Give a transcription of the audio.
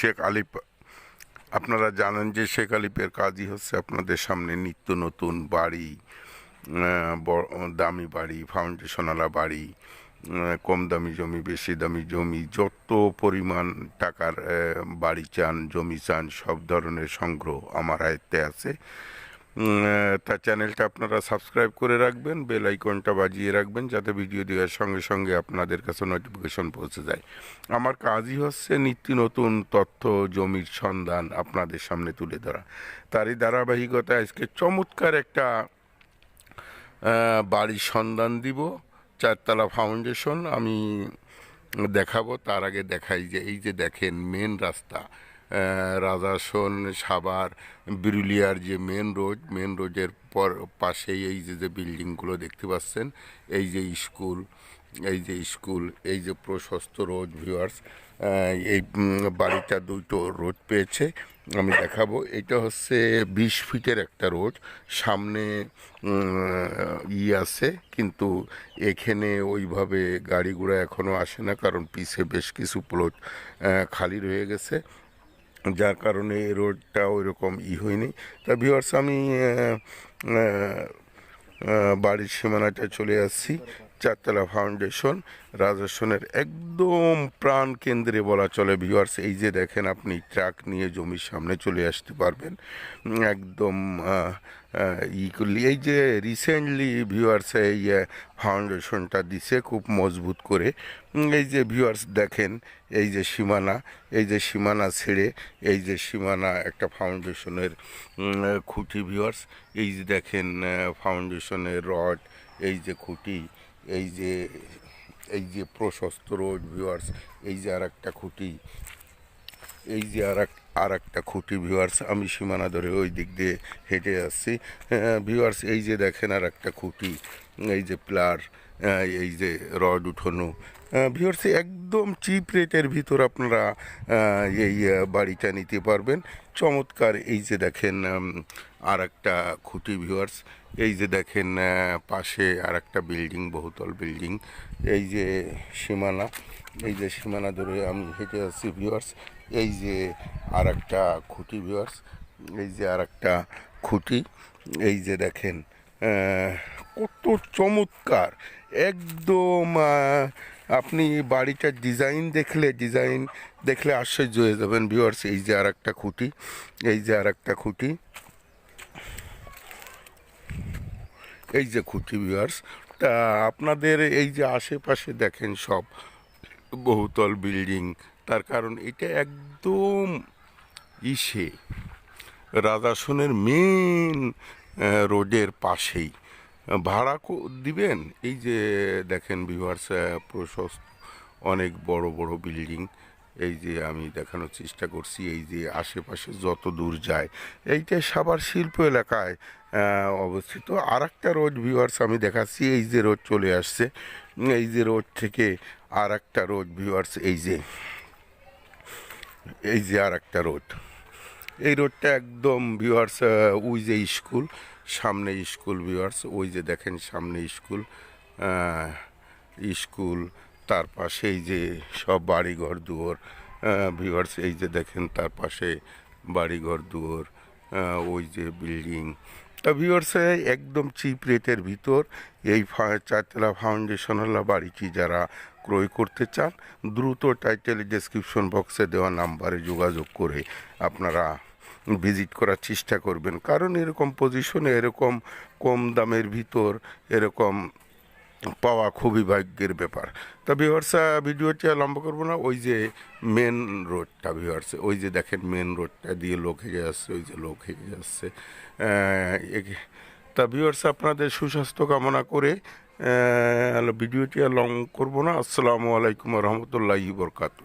শেখ আলিপ, আপনারা জানেন যে শেখ আলিপের কাজই হচ্ছে আপনাদের সামনে নিত্য নতুন বাড়ি দামি বাড়ি ফাউন্ডেশনওয়ালা বাড়ি কম দামি জমি, বেশি দামি জমি, যত পরিমাণ টাকার বাড়ি চান, জমি চান, সব ধরনের সংগ্রহ আমার আয়ত্তে আছে। উম, আহ, তা চ্যানেলটা আপনারা সাবস্ক্রাইব করে রাখবেন বেল আইকনটা বাজিয়ে রাখবেন যাতে ভিডিও দেওয়ার সঙ্গে সঙ্গে আপনাদের কাছে নোটিফিকেশন পৌঁছে যায়। আমার কাজই হচ্ছে নিত্য নতুন তথ্য জমির সন্ধান আপনাদের সামনে তুলে ধরা। তারই ধারাবাহিকতায় আজকে চমৎকার একটা বাড়ির সন্ধান দিব চারতলা ফাউন্ডেশন আমি দেখাবো তার আগে দেখাই যে এই যে দেখেন মেন রাস্তা। রাজাসন সাভার, বিরুলিয়ার যে মেন রোড মেন রোডের পর, পাশেই এই যে যে বিল্ডিংগুলো দেখতে পাচ্ছেন, এই যে স্কুল এই যে স্কুল এই যে প্রশস্ত রোড ভিউয়ার্স এই বাড়িটা দুটো রোড পেয়েছে, আমি দেখাবো। এটা হচ্ছে বিশ ফিটের একটা রোড সামনে ই আছে, কিন্তু এখানে ওইভাবে গাড়ি ঘোড়া এখনও আসে না, কারণ পিছে বেশ কিছু প্লট খালি রয়ে গেছে। যার কারণে এই রোডটা ওইরকম ই হয়নি। তা ভিওয়ার্স আমি বাড়ির সীমানাটা চলে আসছি। চারতলা ফাউন্ডেশন রাজস্বনের একদম প্রাণ কেন্দ্রে বলা চলে ভিউয়ার্স এই যে দেখেন আপনি ট্রাক নিয়ে জমির সামনে চলে আসতে পারবেন। একদম ই করলি, এই যে রিসেন্টলি ভিউয়ার্স এই ফাউন্ডেশনটা দিছে খুব মজবুত করে। এই যে ভিউয়ার্স দেখেন, এই যে সীমানা, এই যে সীমানা ছেড়ে, এই যে সীমানা একটা ফাউন্ডেশনের খুঁটি ভিউয়ার্স এই যে দেখেন ফাউন্ডেশনের রড, এই যে খুঁটি এই যে এই যে প্রশস্ত রোড ভিউয়ার্স এই যে আর একটা খুঁটি, এই যে আর এক আর একটা খুঁটি ভিউয়ার্স আমি সীমানা ধরে ওই দিক দিয়ে হেঁটে আসছি। ভিউয়ার্স এই যে দেখেন আর একটা খুঁটি, এই যে প্লার এই যে রড উঠানো। ভিউয়ার্স একদম চিপ রেটের ভিতর আপনারা এই বাড়িটা নিতে পারবেন। চমৎকার, এই যে দেখেন আর একটা খুঁটি ভিউয়ার্স এই যে দেখেন পাশে আর একটা বিল্ডিং বহুতল বিল্ডিং এই যে সীমানা, এই যে সীমানা ধরে আমি হেঁটে আসছি ভিউয়ার্স এই যে আর একটা খুঁটি ভিউয়ার্স এই যে আর একটা খুঁটি। এই যে দেখেন কত চমৎকার। একদম আপনি বাড়িটার ডিজাইন দেখলে ডিজাইন দেখলে আশ্চর্য হয়ে যাবেন ভিউয়ার্স এই যে আর একটা খুঁটি, এই যে আর একটা খুঁটি। এই যে খুঁটি ভিউয়ার্স তা আপনাদের এই যে আশেপাশে দেখেন সব বহুতল বিল্ডিং তার কারণ এটা একদম ইসে, রাজাসনের মেন রোডের পাশেই। ভাড়া দিবেন? এই যে দেখেন ভিউয়ার্স প্রশস্ত অনেক বড় বড় বিল্ডিং এই যে আমি দেখানোর চেষ্টা করছি, এই যে আশেপাশে যত দূর যায়। এইটা সাবার শিল্প এলাকায় অবস্থিত। আর একটা রোড ভিউয়ার্স আমি দেখাচ্ছি, এই যে রোড চলে আসছে। এই যে রোড থেকে আর একটা রোড ভিউয়ার্স এই যে এই যে আর একটা রোড এই রোডটা একদম ভিউয়ার্স যে স্কুল সামনে স্কুল ভিউয়ার্স, ওই যে দেখেন সামনে স্কুল স্কুল, তার পাশে এই যে সব বাড়িঘর, দুয়ার ভিউয়ার্স, এই যে দেখেন তার পাশে বাড়িঘর, দুয়ার ওই যে বিল্ডিং। তা ভিউয়ার্স একদম চিপ রেটের ভিতর এই চারতলা ফাউন্ডেশনওয়ালা বাড়িটি যারা ক্রয় করতে চান, দ্রুত টাইটেল ডেসক্রিপশন বক্সে দেওয়া নাম্বারে যোগাযোগ করে আপনারা ভিজিট করার চেষ্টা করবেন। কারণ এরকম পজিশনে এরকম কম দামের ভিতর এরকম পাওয়া খুবই ভাগ্যের ব্যাপার। তা ভিওয়ার্স ভিডিওটি লম্বা করব না। ওই যে মেন রোডটা ভিওয়ার্স ওই যে দেখেন মেন রোডটা দিয়ে লোক হেগে যাচ্ছে ওই যে লোক হেগে যাচ্ছে তা ভিওয়ার্স আপনাদের সুস্বাস্থ্য কামনা করে ভিডিওটি লং করব না। আসসালামু আলাইকুম রহমতুল্লাহি বরকাতু